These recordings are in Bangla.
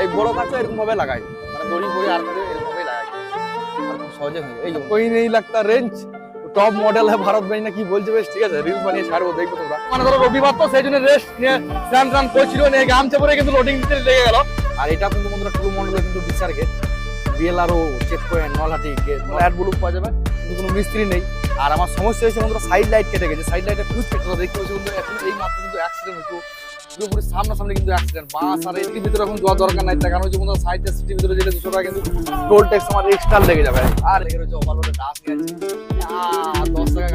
এই বড় মাছ এরকম ভাবে লাগাই। মানে দড়ি পরে আর করে এরকম ভাবে লাগাই সহজে হয়ে এই কই নেই লাগতা রেঞ্জ টপ মডেল হ্যাঁ ভারত ভাই না কি বলছে বেশ ঠিক আছে রিল বানিয়ে ছাড়বো দেখব তোমরা। মানে ধরো রবিবার তো সেই জন্য রেস্ট নিয়ে স্নান টান করছিল নিয়ে গামছে পরে কিন্তু লোডিং দিতে লেগে গেল। আর এটা কিন্তু বন্ধুরা টুলু মন্ডলের কিন্তু বিচার gate BL BLRO check point Nalhati gate flat blue পাওয়া যাবে কিন্তু কোনো মিস্ত্রি নেই। আর আমার সমস্যা হয়েছে বন্ধুরা সাইড লাইট কেটে গেছে। সাইড লাইটে খুব কেটে দেখতে হচ্ছে বন্ধুরা এখন এই মাত্র কিন্তু অ্যাক্সিডেন্ট হতো পুরোপুরি সামনাসামনি কিন্তু অ্যাক্সিডেন্ট বাস আর এটির ভিতরে এখন যাওয়ার দরকার নাই কারণ হচ্ছে কোনো সাইড সিটির ভিতরে যেটা দুশো টাকা কিন্তু টোল ট্যাক্স আমার এক্সট্রা লেগে যাবে। আর লেগে রয়েছে ওভারলোডে ডাস্ট গেছে।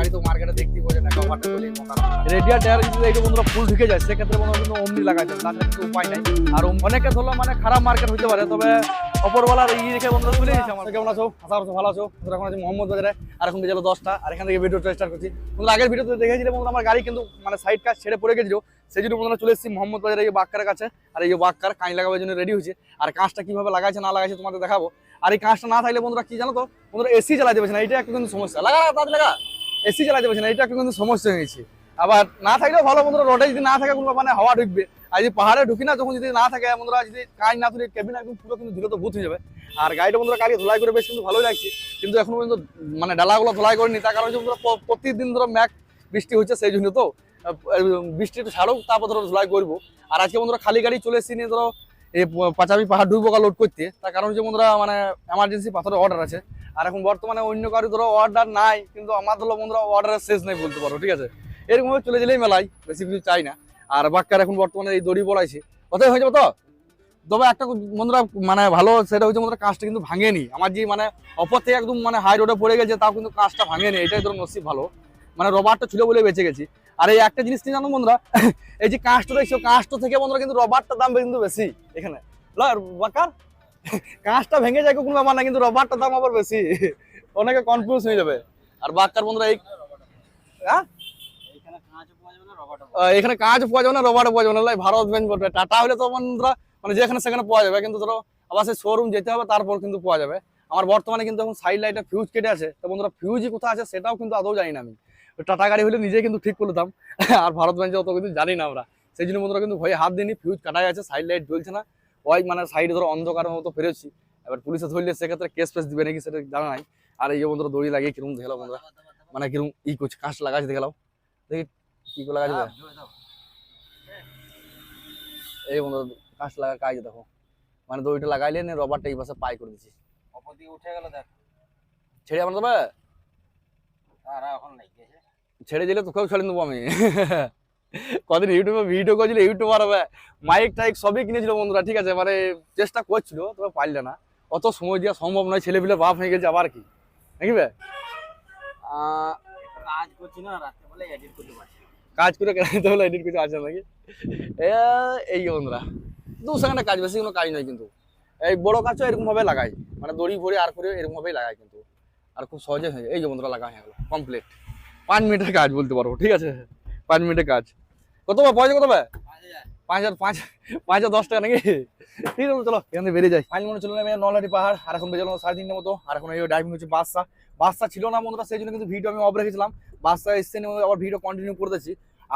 গাড়ি তো মার্কেটে দেখতেই পাওয়া না কভারটা বলেই রেডিয়ার টায়ার যদি এইটা বন্ধুরা ফুল ঢুকে যায় সেক্ষেত্রে বন্ধুরা কিন্তু আর মানে গাড়ি মানে সাইড ছেড়ে সেই জন্য বন্ধুরা চলে এসেছি মোহাম্মদ বাজারে এই কাছে আর এই জন্য রেডি হয়েছে। আর কাঁচটা কীভাবে লাগাইছে না লাগাইছে তোমাদের দেখাবো। আর এই কাঁচটা না থাকলে বন্ধুরা কি জানো তো বন্ধুরা এসি চালাতে পারছে না এটা একটু কিন্তু সমস্যা। লাগা, তাড়াতাড়ি লাগা। এসি চালাতে পারছে না, এটা একটু কিন্তু সমস্যা হয়েছে আবার না থাকলেও ভালো বন্ধুরা রোডে যদি না থাকে কোনো মানে হাওয়া ঢুকবে। আর যদি পাহাড়ে ঢুকি না, তখন যদি না থাকে, বন্ধুরা, যদি কাজ না তুলে কেবিন একদম পুরো কিন্তু ধীরে তো হয়ে যাবে। আর গাড়িটা বন্ধুরা কালকে ধোলাই করে বেশ কিন্তু ভালোই লাগছে। কিন্তু এখন পর্যন্ত মানে ডালাগুলো ধোলাই করেনি, তার কারণ বন্ধুরা প্রতিদিন ধরো ম্যাক বৃষ্টি হচ্ছে সেই জন্য তো বৃষ্টি একটু ছাড়ুক, তারপর ধরো ধোলাই করব। আর আজকে বন্ধুরা খালি গাড়ি চলে এসেছি নিয়ে ধরো, এই প- পাঁচামি পাহাড় ঢুকবো লোড করতে। তার কারণ হচ্ছে বন্ধুরা মানে এমার্জেন্সি পাথরের অর্ডার আছে। আর এখন বর্তমানে অন্য কারও ধরো অর্ডার নাই, কিন্তু আমার ধরো বন্ধুরা অর্ডারের শেষ নেই বলতে পারো, ঠিক আছে? এরকম ভাবে চলে গেলেই মেলাই বেশি কিছু চাই না। আর বাক্কার এখন বর্তমানে এই দড়ি বড়াইছে। কোথায় হয়ে যাবে তো? তবে একটা বন্ধুরা মানে ভালো সেটা হচ্ছে বন্ধুরা, কাজটা কিন্তু ভাঙেনি। আমার যে মানে অপর থেকে একদম মানে হাই রোডে পড়ে গেছে, তাও কিন্তু কাজটা ভাঙেনি। এটাই ধরো নসিব ভালো। মানে রবারটা ছিল বলে বেঁচে গেছি। আর এই একটা জিনিস জানো বন্ধুরা? এই যে কাঁচটা দেখছ কাঁচটা থেকে বন্ধুরা কিন্তু রবারটার দাম কিন্তু বেশি এখানে। বাকার কাঁচটা ভেঙে যায় কোনো ব্যাপার না, কিন্তু রবারটার দাম আবার বেশি। অনেকে কনফিউজ হয়ে যাবে। আর বাক্কার বন্ধুরা, এই হ্যাঁ? এখানে কাঁচ পাওয়া যাবে না রবারও পাওয়া যাবে না। ভারত বেঞ্চ বলবে, টাটা হলে তো বন্ধুরা মানে যেখানে সেখানে পাওয়া যাবে। কিন্তু ধরো, আবার সেই শোরুম যেতে হবে, তারপর কিন্তু পাওয়া যাবে। আমার বর্তমানে কিন্তু এখন সাইড লাইটটা ফিউজ কেটে আছে। তো বন্ধুরা ফিউজই কোথায় আছে সেটাও কিন্তু আদৌ জানি না আমি। টাটা গাড়ি হলে নিজে কিন্তু ঠিক করতাম আর ভারত বেঞ্চে অত কিন্তু জানি না আমরা। সেই জন্য বন্ধুরা, কিন্তু ভয়ে হাত দিইনি ফিউজ কাটাই আছে সাইড লাইট জ্বলছে না। ওই মানে সাইডে ধরো অন্ধকারের মতো ফেরেছি। এবার পুলিশে ধরলে সেক্ষেত্রে কেস ফেস দিবে নাকি সেটা জানা নাই। আর এই বন্ধুরা দড়ি লাগিয়ে কিরম দেখলাম বন্ধুরা। মানে কিরম ই করছে কাঁচ লাগাচ্ছে দেখলাম। দেখি কি করে লাগাচ্ছে এই বন্ধু কাঁচ লাগা কাজ দেখো। মানে দড়িটা লাগাইলে নে রবারটা এই পাশে পাই করে দিচ্ছি। অপর উঠে গেল দেখ। ছেড়ে আমার তবে এখন ছেড়ে দিলে তোকেও ছেড়ে দেবো আমি। কদিন ইউটিউবে ভিডিও করেছিল ইউটিউবার হবে। মাইক টাইক সবই কিনেছিল বন্ধুরা ঠিক আছে? মানে চেষ্টা করছিল তবে পারলে না। অত সময় দেওয়া সম্ভব নয় ছেলেপিলে বাপ হয়ে গেছে আবার কি? নাকি আহ, কাজ করছি না রাত্রে বলে এডিট করতে পারছি কাজ করে এডিট কিছু আছে নাকি? এই বন্ধুরা দু সেকেন্ডে কাজ বেশি কোনো কাজ নয় কিন্তু। এই বড় কাজও এরকমভাবে লাগাই মানে দড়ি ভরে আর করে এরকমভাবেই লাগাই কিন্তু। আর খুব সহজে হয়ে যায়। এই যে বন্ধুরা লাগা হয়ে গেলো কমপ্লিট পাঁচ মিনিটের কাজ বলতে পারব ঠিক আছে? পাঁচ মিনিটের কাজ। কত বা পয়সা কত বা পাঁচ হাজার। পাঁচ পাঁচ হাজার দশ টাকা নাকি? ঠিক আছে, চলো, এখান থেকে বেরিয়ে যাই। মনে চলে নেবে নলহাটি পাহাড়, আর এখন বেজে সাড়ে তিনটে মতো, আর এখন এই ড্রাইভিং হচ্ছে বাসটা বাসটা ছিল না বন্ধুরা, সেই জন্য কিন্তু ভিডিও আমি অফ রেখেছিলাম। বাসটা এসছে আবার ভিডিও কন্টিনিউ করতেছি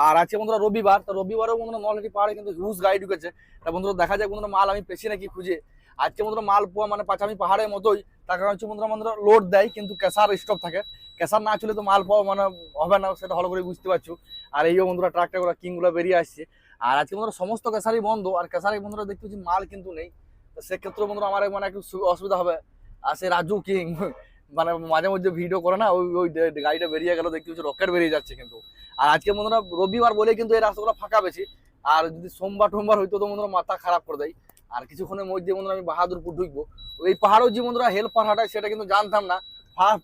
আর আছে বন্ধুরা রবিবার, তো রবিবারও বন্ধুরা নলহাটি পাহাড়ে কিন্তু হিউজ গাড়ি ঢুকেছে। তা বন্ধুরা দেখা যায় বন্ধুরা মাল আমি পেছি নাকি খুঁজে। আজকে বন্ধুরা মাল পোয়া মানে পাঁচামি পাহাড়ের মতোই। তার কারণ হচ্ছে বন্ধুরা বন্ধুরা লোড দেয়, কিন্তু ক্যাসার স্টক থাকে। ক্যাসার না চলে তো মাল পাওয়া মানে হবে না, সেটা ভালো করে বুঝতে পারছ। আর এই বন্ধুরা ট্রাকটা করে কিংগুলো বেরিয়ে আসছে। আর আজকে বন্ধুরা সমস্ত ক্যাসারই বন্ধ, আর ক্যাসারি বন্ধুরা দেখতে পাচ্ছি মাল কিন্তু নেই। সেক্ষেত্রে বন্ধুরা আমার মানে একটু অসুবিধা হবে। আর সে রাজু কিং মানে মাঝে মধ্যে ভিডিও করে না, ওই ওই গাড়িটা বেরিয়ে গেল, দেখতে পাচ্ছি রকেট বেরিয়ে যাচ্ছে কিন্তু। আর আজকে বন্ধুরা রবিবার বলে কিন্তু এই রাস্তাগুলো ফাঁকা পেয়েছি আর যদি সোমবার, টোমবার হইতো তো বন্ধুরা মাথা খারাপ করে দেয়। আর কিছুক্ষণের মধ্যে বন্ধুরা আমি বাহাদুরপুর ঢুকবো। ওই পাহাড়ও যে বন্ধুরা হেল্পার হাঁটায়, সেটা কিন্তু জানতাম না।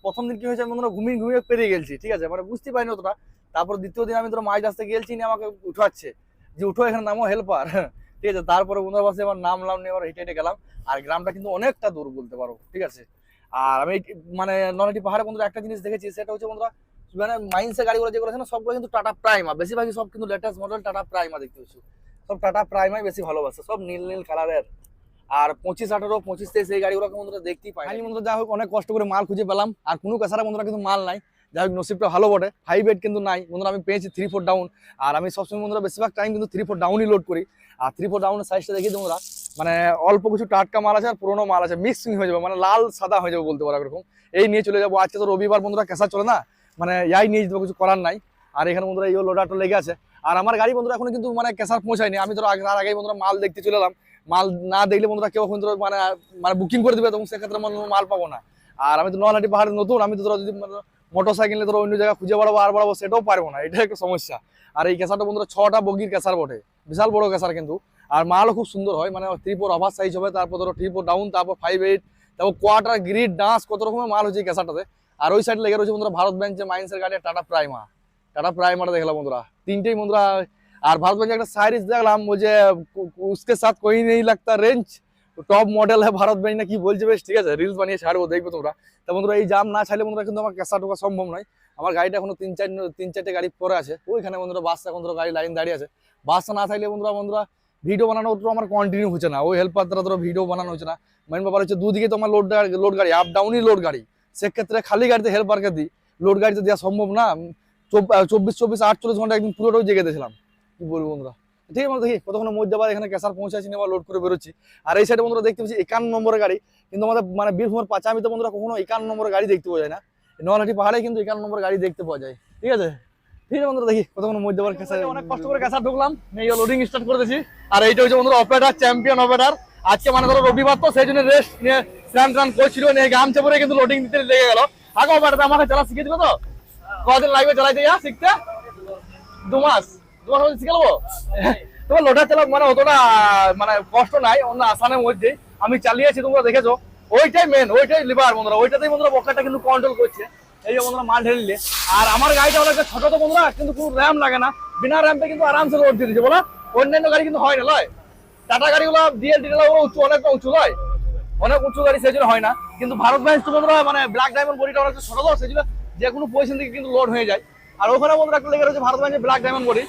প্রথম দিন কি হয়েছে, আমি বন্ধুরা ঘুমিয়ে ঘুমিয়ে পেরিয়ে গেছি, ঠিক আছে? মানে বুঝতে পারিনি অতটা। তারপর দ্বিতীয় দিন আমি ধরো মাছ আসতে গেলছি, নিয়ে আমাকে উঠাচ্ছে। যে উঠো, এখানে নামো হেল্পার ঠিক আছে, তারপরে বন্ধুরা বাসে এবার নামলাম নিয়ে এবার হেঁটে হেঁটে গেলাম। আর গ্রামটা কিন্তু অনেকটা দূর বলতে পারো, ঠিক আছে? আর আমি মানে নলহাটি পাহাড়ে বন্ধুরা একটা জিনিস দেখেছি, সেটা হচ্ছে বন্ধুরা মানে মাইন্সে গাড়িগুলো যেগুলো আছে না, সবগুলো কিন্তু টাটা প্রাইমা। বেশিরভাগই সব কিন্তু লেটেস্ট মডেল টাটা প্রাইমা দেখতে পাচ্ছি। সব টাটা প্রাইমাই বেশি ভালোবাসে, সব নীল নীল কালারের। আর পঁচিশ আঠারো, পঁচিশ তেইশ এই গাড়িগুলোকে বন্ধুরা দেখতেই পাই আমি বন্ধুরা যা হোক, অনেক কষ্ট করে মাল খুঁজে পেলাম। আর কোনো কাছাড়া বন্ধুরা কিন্তু মাল নাই। যাই হোক, নসিবটা ভালো বটে। ফাইভ এইট কিন্তু নাই। বন্ধুরা, আমি পেয়েছি থ্রি ফোর ডাউন আর আমি সবসময় বন্ধুরা, বেশিরভাগ টাইম কিন্তু থ্রি ফোর ডাউনই লোড করি। আর থ্রি ফোর ডাউনের সাইজটা দেখি তোমরা মানে অল্প কিছু টাটকা মাল আছে আর পুরোনো মাল আছে। মিক্সিং হয়ে যাবে মানে লাল, সাদা হয়ে যাবে বলতে পারো এরকম। এই নিয়ে চলে যাব। আজকে তো রবিবার বন্ধুরা কেসা চলে না? মানে ইয়াই নিয়ে যেতে কিছু করার নাই। আর এখানে বন্ধুরা, এই লোডাটো লেগে আছে। আর আমার গাড়ি বন্ধুরা, এখন কিন্তু মানে কেসার পৌঁছায়নি। আমি ধরো, আগে- তার আগেই বন্ধুরা মাল দেখতে চলে এলাম। মাল না দেখলে বন্ধুরা কেউ ধরো মানে মানে বুকিং করে দেবে, তখন সেক্ষেত্রে মাল পাবো না। আর আমি তো নলহাটি পাহাড়ে নতুন। আমি তো ধরো যদি মোটরসাইকেলে ধরো অন্য জায়গায় খুঁজে বাড়াবো, আর বাড়াবো, সেটাও পারব না। এটা একটা সমস্যা। আর এই কেসারটা বন্ধুরা ছটা বগির কেসার বটে। বিশাল বড় কেসার কিন্তু। আর মালও খুব সুন্দর হয় মানে থ্রি ফোর ওভার সাইজ হবে, তারপর ধরো থ্রি ফোর ডাউন তারপর ফাইভ এইট তারপর কোয়ার্টার গ্রিড ডান্স কত রকমের মাল হচ্ছে এই কেঁচাটাতে। আর ওই সাইড লেগে রয়েছে বন্ধুরা ভারত ব্যাংকের মাইন্সের গাড়ি টাটা প্রাইমা টাটা প্রাইমাটা দেখলাম বন্ধুরা। তিনটেই বন্ধুরা, আর ভারত ব্যাংকের একটা সাইরিজ দেখলাম যে উসকে সাথ কই নেই লাগতা রেঞ্জ টপ মডেল হ্যাঁ ভারত ব্যাংক না কি বলছে বেশ, ঠিক আছে রিলস বানিয়ে ছাড়বো, দেখবে তোমরা। তা বন্ধুরা, এই জাম না ছাড়লে বন্ধুরা কিন্তু আমার ক্যাশা টোকা সম্ভব নয়। আমার গাড়িটা এখনও তিন চার, তিন চারটে গাড়ি পরে আছে। ওইখানে বন্ধুরা বাসটা বন্ধুরা গাড়ি লাইন দাঁড়িয়ে আছে। বাসটা না থাকলে বন্ধুরা বন্ধুরা ভিডিও বানানো তো আমার কন্টিনিউ হচ্ছে না। ওই হেল্পার দ্বারা ধরো ভিডিও বানানো হচ্ছে না। মেন ব্যাপার হচ্ছে দুদিকে তো আমার লোড লোড গাড়ি আপ ডাউনই লোড গাড়ি। সেক্ষেত্রে খালি গাড়িতে হেল্পারকে দিই। লোড গাড়িতে দেওয়া সম্ভব না। চব্বিশ চব্বিশ, আটচল্লিশ ঘণ্টা একদিন পুরোটাও জেগে দিয়েছিলাম কি বলব বন্ধুরা? ঠিক আছে দেখি কতক্ষণ মধ্যে এখানে ক্যাসার পৌঁছাচ্ছি আবার লোড করে বেরোচ্ছি। আর এই সাইডে বন্ধুরা দেখতে পাচ্ছি একান্ন নম্বরের গাড়ি, কিন্তু আমাদের মানে বীরভূমের পাঁচামিতে বন্ধুরা কখনো একান্ন নম্বরের গাড়ি দেখতে পাওয়া যায় না। নোয়ালাটি পাহাড়ে কিন্তু একান্ন নম্বর গাড়ি দেখতে পাওয়া যায়। ঠিক আছে? ঠিক আছে বন্ধুরা, দেখি কতক্ষণ মধ্যে ক্যাসার অনেক কষ্ট করে ক্যাসার ঢুকলাম এই লোডিং স্টার্ট করে দিয়েছি। আর এইটা হচ্ছে বন্ধুরা অপারেটার চ্যাম্পিয়ন অপারেটার আজকে মানে ধরো রবিবার তো, সেই জন্য রেস্ট নিয়ে স্নান টান করছিল, নিয়ে গামছা পরে কিন্তু লোডিং দিতে লেগে গেল। আগে অপারেটার আমাকে চালা শিখে দিল তো? কদিন লাগবে চালাইতে যা শিখতে? দু মাস। মাস শিখে নেব? তোমার লোডার চালা মানে অতটা মানে কষ্ট নাই, অন্য আসানের মধ্যে আমি চালিয়েছি, তোমরা দেখেছ। ওইটাই মেন ওইটাই লিভার বন্ধুরা। ওইটাতেই বন্ধুরা বকারটা কিন্তু কন্ট্রোল করছে। এই যে বন্ধুরা মাল ঢেলে আর আমার গাড়িটা অনেকটা ছোট তো বন্ধুরা, কিন্তু কোনো র্যাম লাগে না। বিনা র্যাম্পে কিন্তু আরামসে লোড দিয়ে দিচ্ছে বলো? অন্যান্য গাড়ি কিন্তু হয় না, লয়। টাটা গাড়িগুলো ডিএল ডিএল উঁচু, অনেকটা উঁচু, লয়। অনেক উঁচু গাড়ি সেই জন্য হয় না। কিন্তু ভারত ব্যাংক তো বন্ধুরা মানে ব্ল্যাক ডায়মন্ড বডিটা অনেকটা ছোট তো, সেই জন্য যে কোনো পজিশন থেকে কিন্তু লোড হয়ে যায়। আর ওখানে বন্ধুরা একটা লেগে রয়েছে, ভারত ব্যাংকের ব্ল্যাক ডায়মন্ড বডি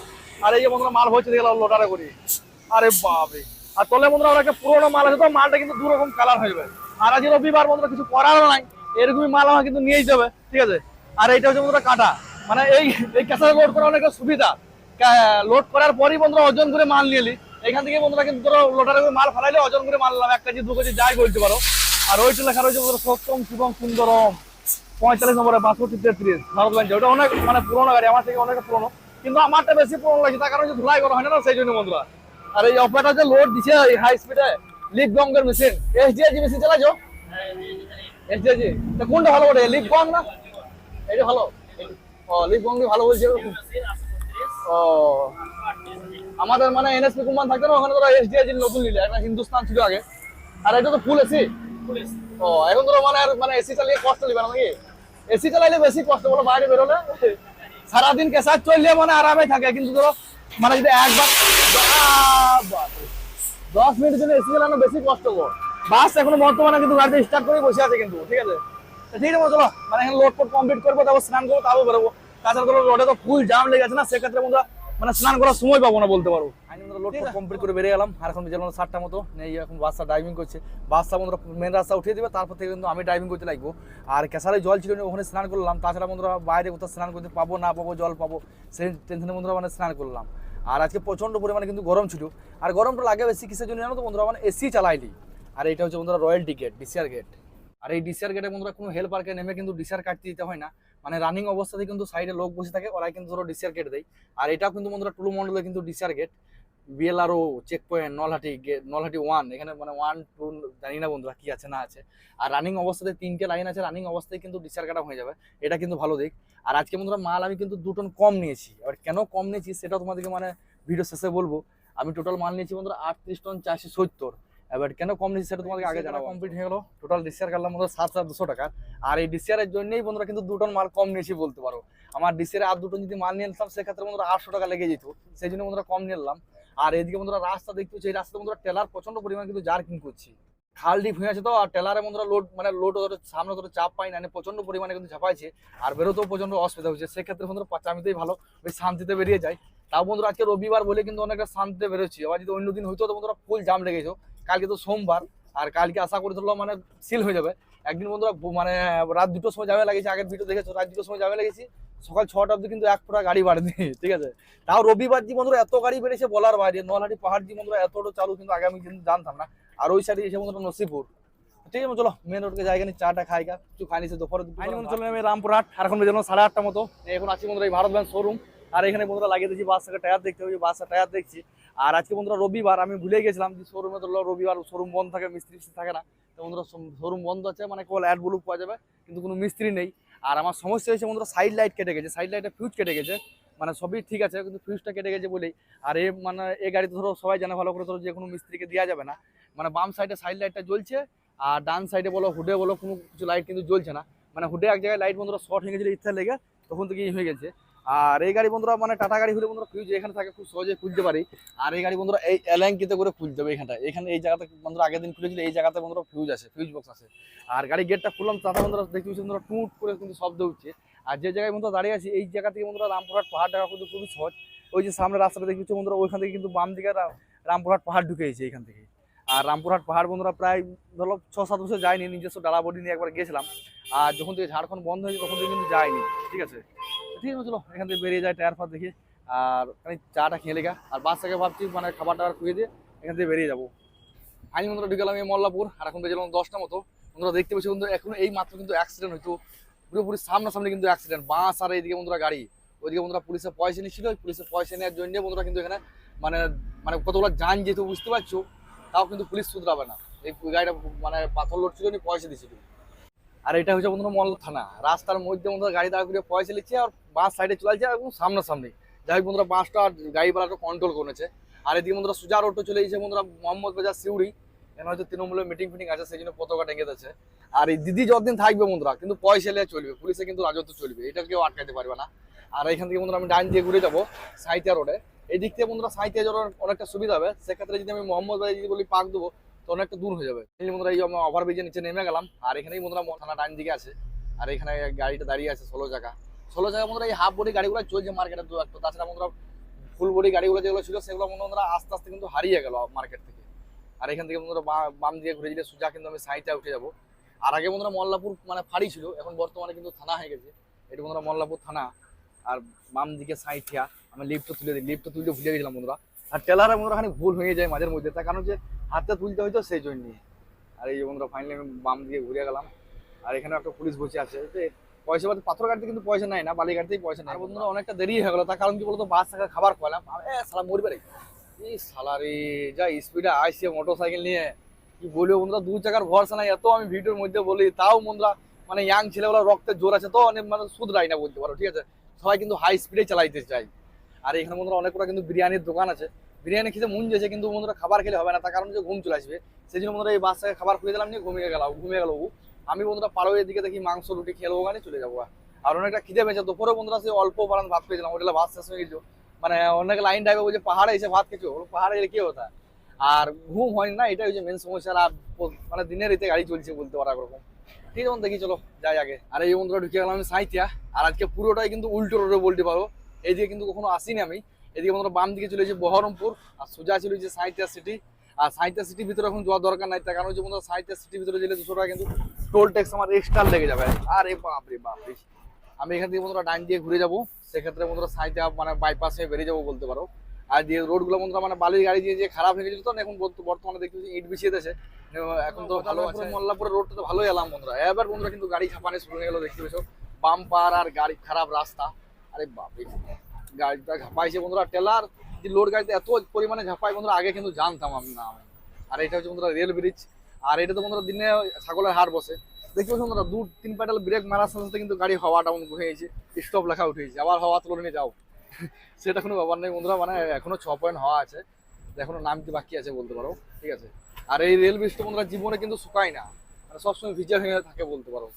আর এই যে বন্ধুরা মাল হচ্ছে দেখলাম লোডারে করি। আরে বাপরে। আর তলে বন্ধুরা, ওরা পুরোনো মাল আছে তো, মালটা কিন্তু দু রকম কালার হয়ে যাবে। আর আজ রবিবার বন্ধুরা, কিছু করার নাই। এরকমই মাল আমার কিন্তু নিয়েই যাবে ঠিক আছে? আর এইটা হচ্ছে বন্ধুরা কাটা। মানে এই এই ক্যাসারে লোড করা অনেকটা সুবিধা। লোড করার পরই বন্ধুরা ওজন করে মাল নিয়ে এলি এখান থেকে বন্ধুরা কিন্তু ধরো করে মাল ফেলাইলে ওজন করে মাল নিলাম। এক কেজি, দু কেজি, যাই বলতে পারো। আর ওইটা লেখা রয়েছে বন্ধুরা, সত্যম শুভম সুন্দরম। পঁয়তাল্লিশ নম্বরে, বাষট্টি তেত্রিশ, ভারত ব্যাংক। ওটা অনেক মানে পুরোনো গাড়ি, আমার থেকে অনেক পুরোনো। কিন্তু আমারটা বেশি পুরোনো লাগছে, তার কারণ ধুলাই করা হয় না সেই জন্য বন্ধুরা। আর এই অপারেটার যে লোড দিছে এই হাই স্পিডে লিপ গঙ্গের মেশিন এসডিএজি মেশিন চালাইছো? এসডিএজি তা কোনটা ভালো বটে? লিপ গং না? এটা ভালো। ও লিপ গং ভালো বলছে। ও, আমাদের মানে এনএসপি কুম্বান থাকতো না, ওখানে তোরা এসডিএজি নতুন নিলে, একটা হিন্দুস্তান ছিল আগে। আর এটা তো ফুল এসি ও, এখন তোরা মানে মানে এসি চালিয়ে কষ্ট নিবে না নাকি? এসি চালাইলে বেশি কষ্ট বলো বাইরে বেরোলে। সারাদিন কেসার চললে মানে আরামে থাকে, কিন্তু ধরো মানে যদি একবার দশ মিনিটের জন্য এসি চালানো বেশি কষ্ট গো বাস এখন বর্তমানে কিন্তু গাড়িতে স্টার্ট করে বসে আছে কিন্তু, ঠিক আছে? ঠিক আছে চলো মানে এখন লোড ফোড কমপ্লিট করব, তারপর স্নান করব, তারপর বেরোবো। তাছাড়া ধরো রোডে তো ফুল জাম লেগে আছে না, সেক্ষেত্রে বন্ধুরা মানে স্নান করার সময় পাবো না বলতে পারব লোড কমপ্লিট করে বেরিয়ে গেলাম আর এখন যেমন সাতটা মতো এখন বাসটা ড্রাইভিং করছে। বাসটা বন্ধুরা মেন রাস্তা উঠিয়ে দিবে তারপর থেকে কিন্তু আমি ড্রাইভিং করতে লাগবো। আর কেসারে জল ছিল না, ওখানে স্নান করলাম। তাছাড়া বন্ধুরা বাইরে কোথাও স্নান করতে পাবো না পাবো জল পাবো সেই টেনশনে বন্ধুরা মানে স্নান করলাম। আর আজকে প্রচণ্ড পরিমাণে কিন্তু গরম ছিল। আর গরমটা লাগে বেশি কিসের জন্য জানো তো বন্ধুরা? মানে এসি চালাইলি। আর এটা হচ্ছে বন্ধুরা রয়্যাল টিকেট ডিসিআর গেট আর এই ডিসিআর গেটে বন্ধুরা কোনো হেল্পারকে নেমে কিন্তু ডিসিআর কাটতে দিতে হয় না। মানে রানিং অবস্থাতে কিন্তু সাইডে লোক বসে থাকে ওরাই কিন্তু ধরো ডিসিআর গেট দেয়। আর এটাও কিন্তু বন্ধুরা টুলু মন্ডলে কিন্তু DCR gate BLRO check point Nalhati Nalhati one এখানে মানে ওয়ান টু জানি না বন্ধুরা কি আছে না আছে। আর রানিং অবস্থাতে তিনটে লাইন আছে রানিং অবস্থায় কিন্তু ডিসিআর কাটা হয়ে যাবে। এটা কিন্তু ভালো দিক। আর আজকে বন্ধুরা মাল আমি কিন্তু দু টন কম নিয়েছি। এবার কেন কম নিয়েছি সেটা তোমাদেরকে মানে ভিডিও শেষে বলব। আমি টোটাল মাল নিয়েছি বন্ধুরা আটত্রিশ টন চারশো সত্তর। এবার কেন কম নিয়েছি সেটা তোমাকে আগে জানা কমপ্লিট হয়ে গেলো। টোটাল ডিসিআর কাটলাম বন্ধুরা সাত হাজার দুশো টাকা। আর এই ডিসিআর এর জন্যই বন্ধুরা কিন্তু দু টন মাল কম নিয়েছি বলতে পারো। আমার ডিসিআর আর দুটো যদি মাল নিয়ে নিতাম সেক্ষেত্রে বন্ধুরা আটশো টাকা লেগে যেত। সেই জন্য বন্ধুরা কম নিয়ে নিলাম। আর এদিকে বন্ধুরা রাস্তা দেখতে পাচ্ছি, এই রাস্তাতে বন্ধুরা টেলার প্রচণ্ড পরিমাণে কিন্তু জার্কিং করছি। খাল ডিপ হয়ে আছে তো, আর টেলারে বন্ধুরা লোড মানে লোড ধরে সামনে ধরে চাপ পাই না মানে প্রচণ্ড পরিমাণে কিন্তু ঝাপাইছে, আর বেরোতেও প্রচণ্ড অসুবিধা হচ্ছে। সেক্ষেত্রে বন্ধুরা পাচামিতেই ভালো, বেশ শান্তিতে বেরিয়ে যায়। তাও বন্ধুরা আজকে রবিবার বলে কিন্তু অনেকটা শান্তিতে বেরোচ্ছি। আবার যদি অন্য দিন হইতো তো বন্ধুরা ফুল জাম লেগেছো কালকে তো সোমবার, আর কালকে আশা করে ধরলো মানে সিল হয়ে যাবে। একদিন বন্ধুরা মানে রাত দুটোর সময় যাবে লাগিয়েছি, আগের ভিডিও দেখেছ, রাত দুটোর সময় যাবে লেগেছি সকাল ছটা অবধি কিন্তু এক ফোঁটা গাড়ি বাড়েনি ঠিক আছে? তাও রবিবার জি বন্ধুরা এত গাড়ি বেড়েছে বলার বাইরে নলহাটি পাহাড় জি বন্ধুরা এতটা চালু কিন্তু আগে আমি কিন্তু জানতাম না। আর ওই সাইডে এসে বন্ধুরা নসিপুর। ঠিক আছে চলো মেন রোডকে জায়গা নিয়ে চাটা খাই গা। কিছু খাই নিছে দুপুরে চলে আমি রামপুরহাট আর এখন বেজে সাড়ে আটটা মতো। এখন আছি বন্ধুরা এই ভারত ব্যাংক শোরুম আর এখানে বন্ধুরা লাগিয়ে দিয়েছি বাস থেকে টায়ার দেখতে হবে বাসের টায়ার দেখছি। আর আজকে বন্ধুরা রবিবার আমি ভুলে গেছিলাম যে শোরুমে তো রবিবার শোরুম বন্ধ থাকে মিস্ত্রি থাকে না। তো বন্ধুরা শোরুম বন্ধ আছে মানে কেবল অ্যাড ব্লু পাওয়া যাবে কিন্তু কোনো মিস্ত্রি নেই। আর আমার সমস্যা হয়েছে বন্ধুরা সাইড লাইট কেটে গেছে সাইড লাইটের ফিউজ কেটে গেছে। মানে সবই ঠিক আছে, কিন্তু ফিউজটা কেটে গেছে বলেই। আর এ মানে এই গাড়িতে ধরো সবাই জানে ভালো করে ধরো যে কোনো মিস্ত্রিকে দেওয়া যাবে না। মানে বাম সাইডে সাইড লাইটটা জ্বলছে, আর ডান সাইডে বলো হুডে বলো কোনো কিছু লাইট কিন্তু জ্বলছে না। মানে হুডে এক জায়গায় লাইট বন্ধুরা শর্ট হয়ে গেছিল ইচ্ছা লেগে, তখন থেকে হয়ে গেছে। আর এই গাড়ি বন্ধুরা মানে টাটা গাড়ি হলে বন্ধুরা ফিউজ এখানে থাকে, খুব সহজে খুলতে পারি। আর এই গাড়ি বন্ধুরা, এই এলাঙ্কিতে করে খুলতে হবে এখানটা। এখানে এই জায়গাতে বন্ধুরা আগের দিন খুলেছিল, এই জায়গাতে বন্ধুরা ফিউজ আছে ফিউজ বক্স আছে। আর গাড়ি গেটটা খুললাম, তাতে বন্ধুরা দেখতে বন্ধুরা টুট করে কিন্তু শব্দ উঠছে। আর যে জায়গায় বন্ধুরা দাঁড়িয়ে আছি, এই জায়গা থেকে বন্ধুরা রামপুরহাট পাহাড় টাকা কিন্তু খুবই সহজ। ওই যে সামনে রাস্তাটা দেখতে বন্ধুরা, ওইখান থেকে কিন্তু বাম দিকে রামপুরহাট পাহাড় ঢুকে গেছে এখান থেকে। আর রামপুরহাট পাহাড় বন্ধুরা প্রায়, ধরো ছ সাত বছর যায়নি, নিজস্ব ডালা বডি নিয়ে একবার গেছিলাম। আর যখন থেকে ঝাড়খণ্ড বন্ধ হয়েছে, তখন থেকে কিন্তু যায়নি, ঠিক আছে? ঠিক আছে, চলো, এখান থেকে বেরিয়ে যায় টায়ার ফার দেখি। আর আমি চাটা খেয়ে লেগা আর বাস থেকে ভাবছি মানে খাবার টাবার খুঁয়ে দিয়ে এখান থেকে বেরিয়ে যাব। আমি বন্ধুরা ঢুকে গেলাম এই মল্লাপুর, আর এখন বেজেলাম দশটা মতো। বন্ধুরা দেখতে পাচ্ছি বন্ধুরা, এখন এই মাত্র কিন্তু অ্যাক্সিডেন্ট হইতো পুরোপুরি সামনাসামনি কিন্তু অ্যাক্সিডেন্ট বাস আর এইদিকে বন্ধুরা গাড়ি। ওইদিকে বন্ধুরা পুলিশের পয়সা নিচ্ছিল, ওই পুলিশের পয়সা নেওয়ার জন্য বন্ধুরা কিন্তু এখানে মানে মানে কতগুলো যান যেহেতু বুঝতে পারছ, তাও কিন্তু পুলিশ শুধরাবে না। এই গাড়িটা মানে পাথর লোড ছিল পয়সা দিছিল আর এটা হচ্ছে বন্ধুরা মল্ল থানা। রাস্তার মধ্যে বন্ধুরা গাড়ি দাঁড় করে পয়সা নিচ্ছে আর বাস সাইডে চলছে একদম সামনাসামনি। যাই হোক বন্ধুরা বাসটা আর গাড়ি বাড়াটা কন্ট্রোল করেছে। আর এদিকে বন্ধুরা সুজা রোডটা চলে গেছে বন্ধুরা মোহাম্মদ বাজার সিউড়ি। এখানে হয়তো তৃণমূলের মিটিং ফিটিং আছে, সেই জন্য পতাকা টেঙ্গে দিচ্ছে আর এই দিদি যতদিন থাকবে বন্ধুরা, কিন্তু পয়সা নিয়ে চলবে, পুলিশে কিন্তু রাজত্ব চলবে, এটা কেউ আটকাতে পারবে না। আর এখান থেকে বন্ধুরা আমি ডাইন দিয়ে ঘুরে যাব সাইতিয়া রোডে এই দিক থেকে বন্ধুরা সাইতিয়া যাওয়ার অনেকটা সুবিধা হবে। সেক্ষেত্রে যদি আমি মোহাম্মদ বাজার যদি বলি, পাক দেবো তো অনেকটা দূর হয়ে যাবে। বন্ধুরা, এই ওভার ব্রিজের নিচে নেমে গেলাম, আর এখানেই বন্ধুরা থানা ডাইন দিকে আছে। আর এখানে গাড়িটা দাঁড়িয়ে আছে ষোলো জায়গা ষোলো জায়গা বন্ধুরা এই হাফ বডি গাড়িগুলো চলছে মার্কেটে দু একটা। তাছাড়া বন্ধুরা ফুল বডি গাড়িগুলো যেগুলো ছিল, সেগুলো বন্ধুরা আস্তে আস্তে কিন্তু হারিয়ে গেল মার্কেট থেকে। আর এখান থেকে বন্ধুরা বাম দিয়ে ঘুরে দিলে সোজা কিন্তু আমি সাইডটা উঠে যাব। আর আগে বন্ধুরা মল্লাপুর মানে ফাঁড়ি ছিল, এখন বর্তমানে কিন্তু থানা হয়ে গেছে। এটা বন্ধুরা মল্লাপুর থানা। আর বাম দিকে সাইডটা আমি লিফটটা তুলে দিই লিফটটা তুলতে ভুলে গেছিলাম বন্ধুরা। আর টেলারে বন্ধুরা খানি ভুল হয়ে যায় মাঝের মধ্যে। তার কারণ যে হাতে তুলতে হয়তো সেই জন্যই আর এই বন্ধুরা ফাইনালি আমি বাম দিয়ে ঘুরে গেলাম। আর এখানে একটা পুলিশ বসে আছে। পয়সা পাতি পাথর গাড়িতে কিন্তু পয়সা নেয় না বালি গাড়িতেই পয়সা নেয় আর বন্ধুরা অনেকটা দেরি হয়ে গেলো। তার কারণ কি বলতো বাস থেকে খাবার খোয়ালাম এ সালা মরবে এই সালা রে যা স্পিডে আসছে মোটর সাইকেল নিয়ে। কি বলব বন্ধুরা দু চাকার ভরসা নাই। এত আমি ভিডিওর মধ্যে বলি তাও বন্ধুরা মানে ইয়াং ছেলেগুলো রক্তের জোর আছে তো অনেক মানে শুধরাই না বলতে পারো ঠিক আছে? সবাই কিন্তু হাই স্পিডে চালাইতে চাই আর এখানে বন্ধুরা অনেক কটা কিন্তু বিরিয়ানির দোকান আছে। বিরিয়ানি খেতে মন যেছে কিন্তু বন্ধুরা খাবার খেলে হবে না, তার কারণ যে ঘুম চলে আসবে। সেই জন্য বন্ধুরা এই বাচ্চাকে খাবার খুঁজে দিলাম, নিয়ে ঘুমিয়ে গেলাম, ঘুমিয়ে গেল আমি বন্ধুরা পাড়োয়ের দিকে দেখি মাংস, রুটি খেয়ে ওখানে চলে যাব আর। অনেকটা খিদে পেয়েছে, দুপুরে বন্ধুরা সে অল্প বারান ভাত পেয়েছিলাম ওটা ভাত শেষ হয়ে গেছিল মানে অনেক লাইন ড্রাইভার বলছে পাহাড়ে এসে ভাত খেয়েছো পাহাড়ে গেলে কি হতা আর ঘুম হয়নি না, এটাই হচ্ছে মেন সমস্যা, আর মানে দিনের এতে গাড়ি চলছে বলতে পারা এরকম ঠিক আছে দেখি চলো, যাই আগে। আর এই বন্ধুরা ঢুকে গেলাম আমি সাঁইতিয়া আর আজকে পুরোটাই কিন্তু উল্টো রোডে বলতে পারো এইদিকে কিন্তু কখনো আসিনি আমি। এদিকে বন্ধুরা বাম দিকে চলে এসেছে বহরমপুর আর সোজা চলে যে সাঁইতিয়া সিটি। আর সাঁইতিয়া সিটির ভিতরে এখন যাওয়ার দরকার নাই তার কারণ হচ্ছে বন্ধুরা সাঁইতিয়া সিটির ভিতরে গেলে দুশো টাকা কিন্তু টোল ট্যাক্স আমার এক্সট্রা লেগে যাবে। আরে বাপ রে। বাপ আমি এখান থেকে বন্ধুরা ডাইন দিয়ে ঘুরে যাব সেক্ষেত্রে বন্ধুরা সাইডে মানে বাইপাস বেরিয়ে যাব বলতে পারো। আর যে রোডগুলো বন্ধুরা মানে বালির গাড়ি দিয়ে যে খারাপ হয়ে গেছিল তো এখন বর্ত- বর্তমানে দেখতেছি ইট বিছিয়ে দিয়েছে। এখন তো ভালো আছে? মল্লাপুরের রোডটা তো ভালোই এলাম বন্ধুরা। এবার বন্ধুরা কিন্তু গাড়ি ছাপানে শুরু হয়ে গেল দেখতে পেছো বাম্পার আর গাড়ি খারাপ রাস্তা। আরে বাপরে। গাড়িটা ঝাঁপাইছে বন্ধুরা, টেলার, যে লোড গাড়িতে এত পরিমাণে ঝাপাই বন্ধুরা, আগে কিন্তু জানতাম আমি না আমি। আর এটা হচ্ছে বন্ধুরা রেল ব্রিজ আর এটা তো বন্ধুরা দিনে ছাগলের হাট বসে। পাচ্ছ বন্ধুরা, দু, তিন প্যাডাল ব্রেক মারার সাথে কিন্তু গাড়ি হাওয়াটা উঠে গেছে স্টপ লেখা উঠেছে আবার হাওয়া তুলে নিয়ে যাও। সেটা কোনো ব্যাপার নেই বন্ধুরা মানে এখনও ছ পয়েন্ট হওয়া আছে এখনও নামতে বাকি আছে বলতে পারো, ঠিক আছে? আর এই রেল ব্রিজটা বন্ধুরা জীবনে কিন্তু শুকায় না মানে সবসময় ভিজা হয়ে থাকে বলতে পারো।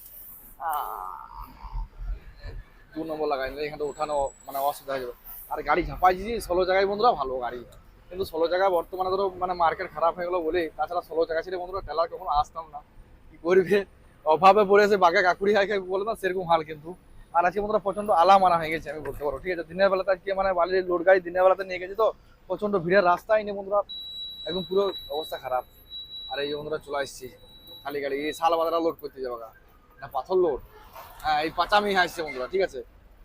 দু নম্বর লাগাই নিলে এখানে ওঠানো মানে অসুবিধা হয়ে যাবে। আর গাড়ি ঝাঁপাই ঝাঁপাইছি ষোলো জায়গায় বন্ধুরা ভালো গাড়ি। কিন্তু ষোলো জায়গায় বর্তমানে ধরো মানে মার্কেট খারাপ হয়ে গেলো বলে, তাছাড়া ষোলো জায়গা ছিল বন্ধুরা টেলার কখনো আসতাম না। কি করবে? অভাবে পড়েছে বাঘা কাকুরি হাই খাই বলে না, সেরকম হাল কিন্তু। আর আজকে বন্ধুরা প্রচণ্ড আলা মানা হয়ে গেছে, আমি বলতে পারব। ঠিক আছে, দিনের বেলাতে আজকে মানে বালির লোড গাড়ি দিনের বেলাতে নিয়ে গেছে তো প্রচণ্ড ভিড়ের রাস্তায় নিয়ে বন্ধুরা। একদম পুরো অবস্থা খারাপ। আর এই বন্ধুরা চলে আসছি, খালি গাড়ি, এই শাল বাজারা লোড করতে যাব। না পাথর লোড এই পাচামি আসছে বন্ধুরা, ঠিক আছে?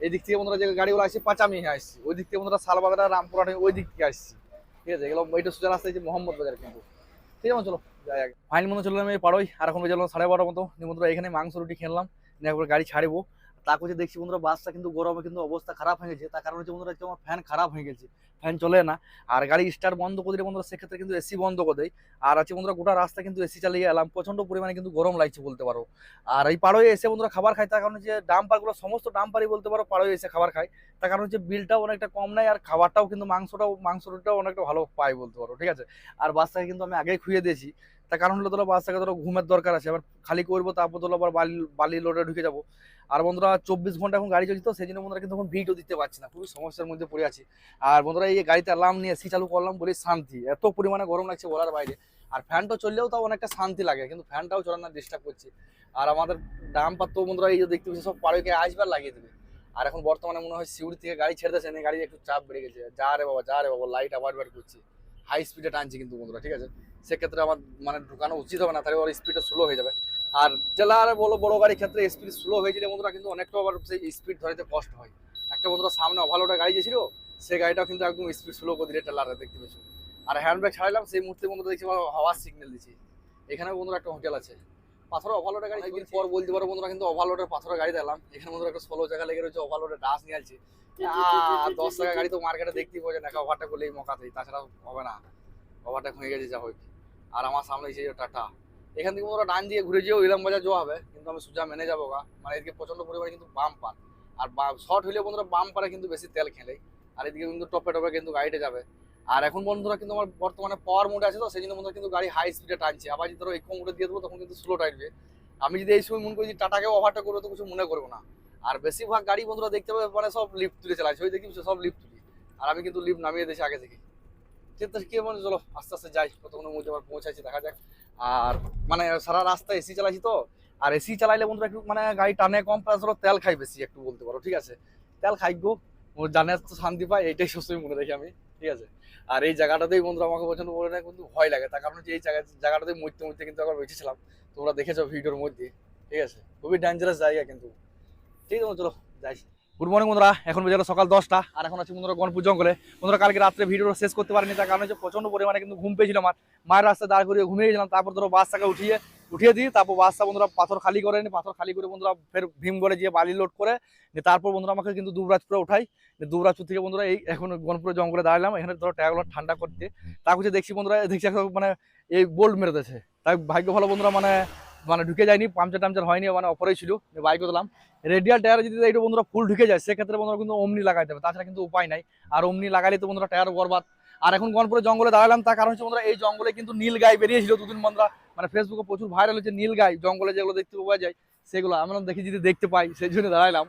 এই দিক থেকে বন্ধুরা যে গাড়িগুলো আসছে, পাঁচামি হয়ে আসছি। ওই দিক থেকে বন্ধুরা শালবাগারা রামপুরহাট, হয়ে ওই দিক থেকে আসছি। ঠিক আছে, এগুলো এটা সোজা রাস্তায় যে মোহাম্মদ বাজার কিন্তু। ঠিক আছে, চলো, যাই আগে। ফাইনাল মনে চললাম এই পাড়োই আর এখন বেজে সাড়ে বারোটার মতো। বন্ধুরা এখানে মাংস, রুটি নিয়ে একবার গাড়ি ছাড়বো। তা করছে দেখছি বন্ধুরা বাসটা কিন্তু গরমে কিন্তু অবস্থা খারাপ হয়ে গেছে, তার কারণ হচ্ছে বন্ধুরা আমার ফ্যান খারাপ হয়ে গেছে। ফ্যান চলে না। আর গাড়ি স্টার্ট বন্ধ করে দিলে বন্ধুরা, সেক্ষেত্রে কিন্তু এসি বন্ধ করে দেয়। আর আছে বন্ধুরা গোটা রাস্তা কিন্তু এসি চালিয়ে এলাম প্রচণ্ড পরিমাণে কিন্তু গরম লাগছে বলতে পারো। আর এই পাড়োয় এসে বন্ধুরা খাবার খায়, তার কারণ হচ্ছে ডাম্পারগুলো সমস্ত ডাম্পারই বলতে পারো পাড়োয় এসে খাবার খায়। তার কারণ হচ্ছে বিলটাও অনেকটা কম নেয়, আর খাবারটাও কিন্তু মাংসটাও মাংসটাও অনেকটা ভালো পাই বলতে পারো, ঠিক আছে? আর বাসটাকে কিন্তু আমি আগেই খুঁয়ে দিয়েছি। তার কারণ হলো ধরো বাসটাকে ধরো ঘুমের দরকার আছে, এবার খালি করব, তারপর ধরো আবার বালি বালি লোডে ঢুকে যাব। আর বন্ধুরা চব্বিশ ঘণ্টা এখন গাড়ি চলছে, তো সেই জন্য বন্ধুরা কিন্তু এখন ভিডিও দিতে পারছি না। খুবই সমস্যার মধ্যে পড়ে আছি। আর বন্ধুরা এই গাড়িতে এলাম নিয়ে এসি চালু করলাম বলে শান্তি। এত পরিমাণে গরম লাগছে বলার বাইরে। আর ফ্যানটা চললেও তাও অনেকটা শান্তি লাগে, কিন্তু ফ্যানটাও চলে না ডিস্টার্ব করছে। আর আমাদের ডাম পাত্র বন্ধুরা এই যে দেখতে পাচ্ছি সব পাড়ুকে আসবার লাগিয়ে দেবে। আর এখন বর্তমানে মনে হয় সিউড়ি থেকে গাড়ি ছেড়ে দিয়েছে গাড়ি একটু চাপ বেড়ে গেছে। যা রে বাবা, যা রে বাবা লাইট আবার বার করছে। হাই স্পিডে টানছে কিন্তু বন্ধুরা, ঠিক আছে? সেক্ষেত্রে আমার মানে ঢুকানো উচিত হবে না, তাহলে ওর স্পিডটা স্লো হয়ে যাবে। আর জেলার বলো, বড় গাড়ির ক্ষেত্রে স্পিড স্লো হয়ে গেলে বন্ধুরা, কিন্তু অনেকটা আবার সেই স্পিড ধরাইতে কষ্ট হয়। একটা বন্ধুরা সামনে ওভারলোডে গাড়ি গেছিল সে গাড়িটাও কিন্তু একদম স্পিড স্লো করে দিলে টেলারে দেখতে পেয়েছ আর হ্যান্ড ব্রেক ছাড়াইলাম সেই মুহূর্তে বন্ধুরা দেখছি হাওয়ার সিগন্যাল দিচ্ছি। এখানে বন্ধুরা একটা হোটেল আছে। পাথর ওভারলোডের গাড়ি একদিন পর বলতে পারো বন্ধুরা কিন্তু ওভারলোডের পাথরের গাড়ি দিলাম এখানে বন্ধুরা একটা ষোলো জায়গা লেগে রয়েছে ওভারলোডের ডাস নিয়ে আসছে। দশ টাকা গাড়ি তো মার্কেটে দেখতেই পাওয়া যায় না ওভারটা করলেই মকাতেই তাছাড়া হবে না। ওভারটা হয়ে গেছে যা হোক। আর আমার সামনে সেই টাটা। এখান থেকে বন্ধুরা ডান দিয়ে ঘুরে যেও ইলাম বাজার যাওয়া হবে কিন্তু আমি সোজা মেনে যাব গা। মানে এদিকে প্রচণ্ড পরিমাণে কিন্তু বাম পার আর শর্ট হইলে বন্ধুরা বাম পারে কিন্তু বেশি তেল খেলে। আর এদিকে কিন্তু টপে টপে কিন্তু গাড়িটা যাবে। আর এখন বন্ধুরা কিন্তু আমার বর্তমানে পাওয়ার মোডে আছে তো সেই জন্য বন্ধুরা কিন্তু গাড়ি হাই স্পিডে টানছে। আবার যদি ধরো একটু মোডে দিয়ে দেবো, তখন কিন্তু স্লো টাইটবে আমি যদি এই সময় মনে করি টাটাকে ওভারটা করব, তো কিছু মনে করব না। আর বেশিরভাগ গাড়ি বন্ধুরা দেখতে পাবে মানে সব লিফট তুলে চালাচ্ছে। ওই দেখি সব লিফট তুলি। আর আমি কিন্তু লিফট নামিয়ে দিয়েছি আগে থেকে। চিন্তা কি মানে চলো আস্তে আস্তে যাই। কতক্ষণের মধ্যে আবার পৌঁছাচ্ছি, দেখা যাক। আর মানে সারা রাস্তা এসি চালাচ্ছি তো আর এসি চালাইলে বন্ধুরা একটু মানে গাড়ি টানে কম প্লাস ধরো তেল খাই বেশি, একটু বলতে পারো, ঠিক আছে? তেল খাই গো, ও জানে তো শান্তি পাই এইটাই সবসময় মনে রাখি আমি, ঠিক আছে? আর এই জায়গাটাতেই বন্ধুরা আমাকে পছন্দ করে না, কিন্তু ভয় লাগে, তার কারণ হচ্ছে এই জায়গা জায়গাটাতে মরতে মরতে কিন্তু একবার বেঁচেছিলাম তোমরা দেখেছ ভিডিওর মধ্যে, ঠিক আছে? খুবই ডেঞ্জারাস জায়গা কিন্তু। ঠিক আছে, চলো, যাই। গুড মর্নিং বন্ধুরা, এখন বেজে সকাল দশটা, আর এখন আছি বন্ধুরা গণপুর জঙ্গলে। বন্ধুরা, কালকে রাত্রে ভিডিওটা শেষ করতে পারিনি, তার কারণে প্রচণ্ড পরিমাণে কিন্তু ঘুম পেয়েছিলাম আমার। মায়ের রাস্তায় দাঁড় করিয়ে ঘুমিয়ে গেছিলাম তারপর ধরো বাসটাকে উঠিয়ে উঠিয়ে দিই, তারপর বাসটা বন্ধুরা পাথর খালি করে নি, পাথর খালি করে বন্ধুরা ফের ভীম করে গিয়ে বালি লোড করে তারপর বন্ধুরা আমাকে কিন্তু দুবরাজপুরে উঠাই। দুবরাজপুর থেকে বন্ধুরা এই এখন গণপুরে জঙ্গলে দাঁড়ালাম এখানে ধরো ট্যাগুলো ঠান্ডা করতে তা হচ্ছে দেখছি বন্ধুরা, দেখছি মানে এই বোল্ড মেরে তাই ভাগ্য ভালো বন্ধুরা মানে মানে ঢুকে যায়নি পাংচার টামচার হয়নি মানে অপরেই ছিল বাইক দিলাম রেডিয়াল টায়ার যদি একটু বন্ধুরা ফুল ঢুকে যায়, সেক্ষেত্রে বন্ধুরা কিন্তু অমনি লাগাইতে হবে, তাছাড়া কিন্তু উপায় নাই। আর অমনি লাগালে তো বন্ধুরা টায়ার বরবাদ। আর এখন গনপুরে জঙ্গলে দাঁড়ালাম, তার কারণ হচ্ছে বন্ধুরা, এই জঙ্গলে কিন্তু নীল গাই বেরিয়েছিল দুদিন বন্ধুরা। মানে ফেসবুকে প্রচুর ভাইরাল হচ্ছে নীল গাই, জঙ্গলে যেগুলো দেখতে পাওয়া যায়, সেগুলো। আমরা দেখি যদি দেখতে পাই, সেই জন্য দাঁড়ালাম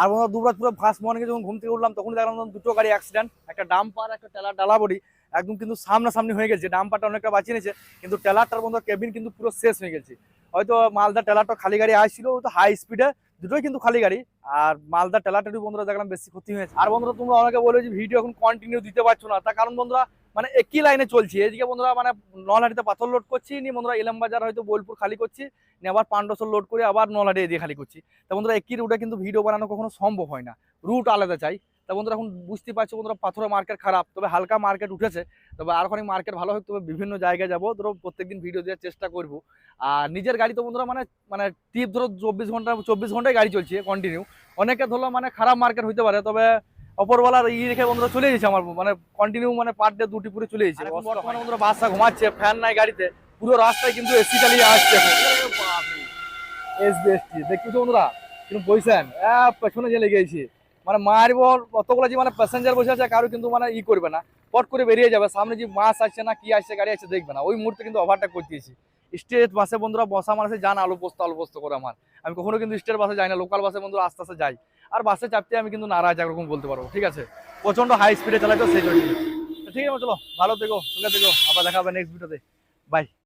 আর বন্ধুরা দুবরাজপুরে ফার্স্ট মর্নিংয়ে যখন ঘুম থেকে উঠলাম তখন দেখলাম দুটো গাড়ি অ্যাক্সিডেন্ট একটা ডাম্পার একটা টেলার ডালাবড়ি, একদম কিন্তু সামনাসামনি হয়ে গেছে। ডাম্পারটা অনেকটা বাঁচিয়ে নিয়েছে, কিন্তু টেলারটার বন্ধুরা কেবিন কিন্তু পুরো শেষ হয়ে গেছে। হয়তো মালদা টেলারটা খালি গাড়ি আসছিল তো হাই স্পিডে দুটোই কিন্তু খালি গাড়ি। আর মালদা টেলারটারই বন্ধুরা দেখলাম বেশি ক্ষতি হয়েছে। আর বন্ধুরা, তোমরা অনেকে বলে যে ভিডিও এখন কন্টিনিউ দিতে পারছ না। তার কারণ বন্ধুরা মানে একই লাইনে চলছি। এদিকে বন্ধুরা মানে নলহাটিতে পাথর লোড করছি, নিয়ে বন্ধুরা ইলাম বাজার হয়তো বোলপুর খালি করছি, নিয়ে আবার পান্ডসর লোড করে আবার নলহাটি এদিকে খালি করছি। তা বন্ধুরা, একই রুটে কিন্তু ভিডিও বানানো কখনো সম্ভব হয় না। রুট আলাদা চাই। তা বন্ধুরা এখন বুঝতে পারছ বন্ধুরা পাথরের মার্কেট খারাপ তবে হালকা মার্কেট উঠেছে তবে আর ওখানে মার্কেট ভালো হোক তবে বিভিন্ন জায়গায় যাব। ধরো প্রত্যেকদিন ভিডিও দেওয়ার চেষ্টা করব। আর নিজের গাড়ি তো বন্ধুরা মানে মানে টিপ ধরো চব্বিশ ঘণ্টা চব্বিশ ঘন্টায় গাড়ি চলছে কন্টিনিউ অনেকে ধরলো মানে খারাপ মার্কেট হইতে পারে তবে অপরওয়ালার ই রেখে বন্ধুরা চলে গেছে আমার মানে কন্টিনিউ মানে পার ডে দুটি পুরো চলে গেছে। বর্তমানে বন্ধুরা বাসা ঘুমাচ্ছে ফ্যান নাই গাড়িতে পুরো রাস্তায় কিন্তু এসি চালিয়ে আসছে এস বি এস এসবিএসটি দেখতেছো বন্ধুরা? কিন্তু বইছেন পেছনে যে লেগে গেছি। মানে মারব, অতগুলো যে মানে প্যাসেঞ্জার বসে আছে, কারও কিন্তু মানে ই করবে না। পট করে বেরিয়ে যাবে। সামনে যে মাছ আসছে না, কি আসছে, গাড়ি আসছে, দেখবে না। ওই মুহূর্তে কিন্তু ওভারটেক করতেছি স্টেট বাসে বন্ধুরা, বসা মানুষের যান আলু পোস্ত আলু করে আমার। আমি কখনো কিন্তু স্টেট বাসে যাই না। লোকাল বাসে বন্ধুরা, আস্তে আস্তে যাই। আর বাসে চাপতে আমি কিন্তু নারাজ, একরকম বলতে পারব। ঠিক আছে? প্রচণ্ড হাই স্পিডে চালাই তো সেই জন্য ঠিক আছে, চলো। ভালো থেকো, সুখে থেকো। আবার দেখা হবে নেক্সট ভিডিওতে বাই